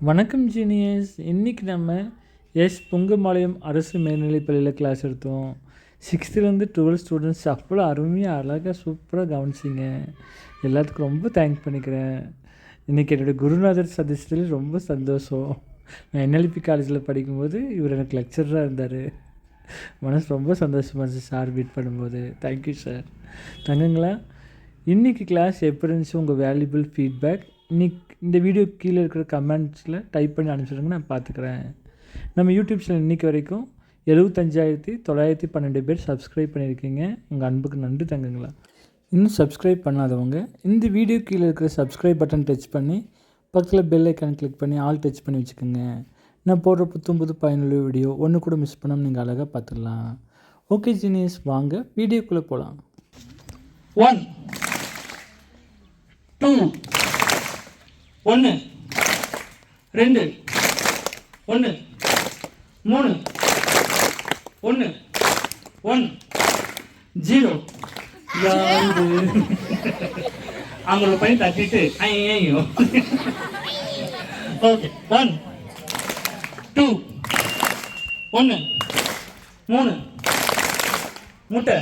வணக்கம் ஜீனியஸ் இன்றைக்கி நம்ம எஸ் பொங்கம்பாளையம் அரசு மேல்நிலைப் பள்ளியில் கிளாஸ் எடுத்தோம். சிக்ஸ்த்துலேருந்து டுவெல்த் ஸ்டூடெண்ட்ஸ் அவ்வளோ அருமையாக அழகாக சூப்பராக கவனிச்சிங்க. எல்லாத்துக்கும் ரொம்ப தேங்க் பண்ணிக்கிறேன். இன்றைக்கி என்னோடய குருநாதர் சதஸ்தில் ரொம்ப சந்தோஷம். நான் என்எல்பி காலேஜில் படிக்கும்போது இவர் எனக்கு லெக்சராக இருந்தார். மனசு ரொம்ப சந்தோஷமாக இருந்துச்சு சார் மீட் பண்ணும்போது. தேங்க்யூ சார் தங்கங்களா இன்றைக்கி கிளாஸ் எப்படி இருந்துச்சு? உங்கள் வேல்யூபிள் ஃபீட்பேக் இன்னைக்கு இந்த வீடியோ கீழே இருக்கிற கமெண்ட்ஸில் டைப் பண்ணி அனுப்பிச்சிடுங்க நான் பார்த்துக்குறேன் நம்ம யூடியூப் சேனல் இன்றைக்கி வரைக்கும் எழுபத்தஞ்சாயிரத்தி தொள்ளாயிரத்தி பன்னெண்டு பேர் சப்ஸ்கிரைப் பண்ணியிருக்கீங்க. உங்கள் அன்புக்கு நன்றி தங்குங்களா. இன்னும் சப்ஸ்கிரைப் பண்ணாதவங்க இந்த வீடியோ கீழே இருக்கிற சப்ஸ்கிரைப் பட்டன் டச் பண்ணி பக்கத்தில் பெல் ஐக்கான் கிளிக் பண்ணி ஆல் டச் பண்ணி வச்சுக்கோங்க. நான் போடுற புத்தம் புது பயனுள்ள வீடியோ ஒன்று கூட மிஸ் பண்ணாமல் நீங்கள் அழகாக பார்த்துடலாம் ஓகே ஜீனியஸ் வாங்க வீடியோக்குள்ளே போகலாம் ஒன் டூ ஒன்று ரெண்டு ஒன்று மூணு ஒன்று ஒன் ஜீரோ. யாரு அவங்கள பண்ணி தட்டிட்டு ஐயோ ஓகே ஒன் டூ ஒன்று மூணு முட்டை.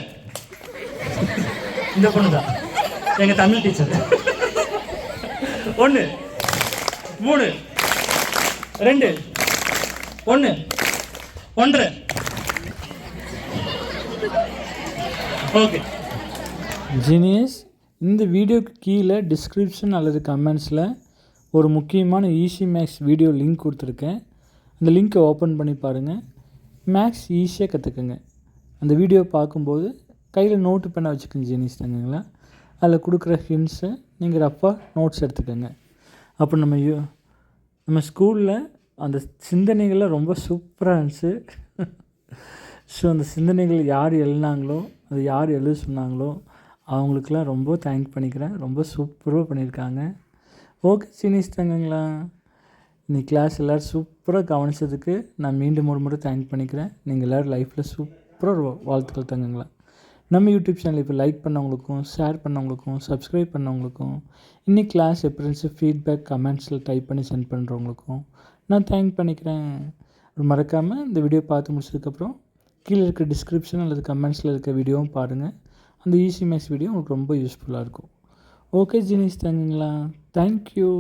இந்த பொண்ணு தான் எங்க தமிழ் டீச்சர். ஒன்று மூணு. ரெண்டு. ஒன்று ஒன்று. ஓகே. ஜீனியஸ் இந்த வீடியோக்கு கீழே டிஸ்கிரிப்ஷன் அல்லது கமெண்ட்ஸில் ஒரு முக்கியமான ஈஸி மேக்ஸ் வீடியோ லிங்க் கொடுத்துருக்கேன். அந்த லிங்க்கை ஓப்பன் பண்ணி பாருங்கள் மேக்ஸ் ஈஸியாக கற்றுக்குங்க அந்த வீடியோ பார்க்கும்போது கையில் நோட்டு பெண்ணை வச்சுக்கோங்க ஜெனிஸ் தங்கங்களா. அதில் கொடுக்குற ஹிண்ட்ஸை நீங்கள் ரஃபாக நோட்ஸ் எடுத்துக்கோங்க. அப்போ நம்ம யோ நம்ம ஸ்கூலில் அந்த சிந்தனைகள்லாம் ரொம்ப சூப்பராக இருந்துச்சு. ஸோ அந்த சிந்தனைகள் யார் எழுதினாங்களோ அது யார் எழுத சொன்னாங்களோ அவங்களுக்கெல்லாம் ரொம்ப தேங்க் பண்ணிக்கிறேன். ரொம்ப சூப்பராக பண்ணியிருக்காங்க. ஓகே சீனிஸ் தங்கங்களா இன்னைக்கு கிளாஸ் எல்லோரும் சூப்பராக கவனிச்சதுக்கு நான் மீண்டும் ஒரு முறை தேங்க் பண்ணிக்கிறேன். நீங்கள் எல்லோரும் லைஃப்பில் சூப்பராக வாழ்த்துக்கள் தங்குங்களா. நம்ம யூடியூப் சேனல் இப்போ லைக் பண்ணவங்களுக்கும் ஷேர் பண்ணவங்களுக்கும் சப்ஸ்கிரைப் பண்ணவங்களுக்கும் இன்னைக்கு கிளாஸ் எப்படி இருந்துச்சு ஃபீட்பேக் கமெண்ட்ஸில் டைப் பண்ணி சென்ட் பண்ணுறவங்களுக்கும் நான் தேங்க் பண்ணிக்கிறேன். மறக்காமல் இந்த வீடியோ பார்த்து முடிச்சதுக்கப்புறம் கீழே இருக்க டிஸ்கிரிப்ஷன் அல்லது கமெண்ட்ஸில் இருக்க வீடியோவும் பாருங்கள் அந்த ஈஸி மேக்ஸ் வீடியோ உங்களுக்கு ரொம்ப யூஸ்ஃபுல்லாக இருக்கும். ஓகே ஜீனிஸ் தேங்குங்களா? தேங்க்யூ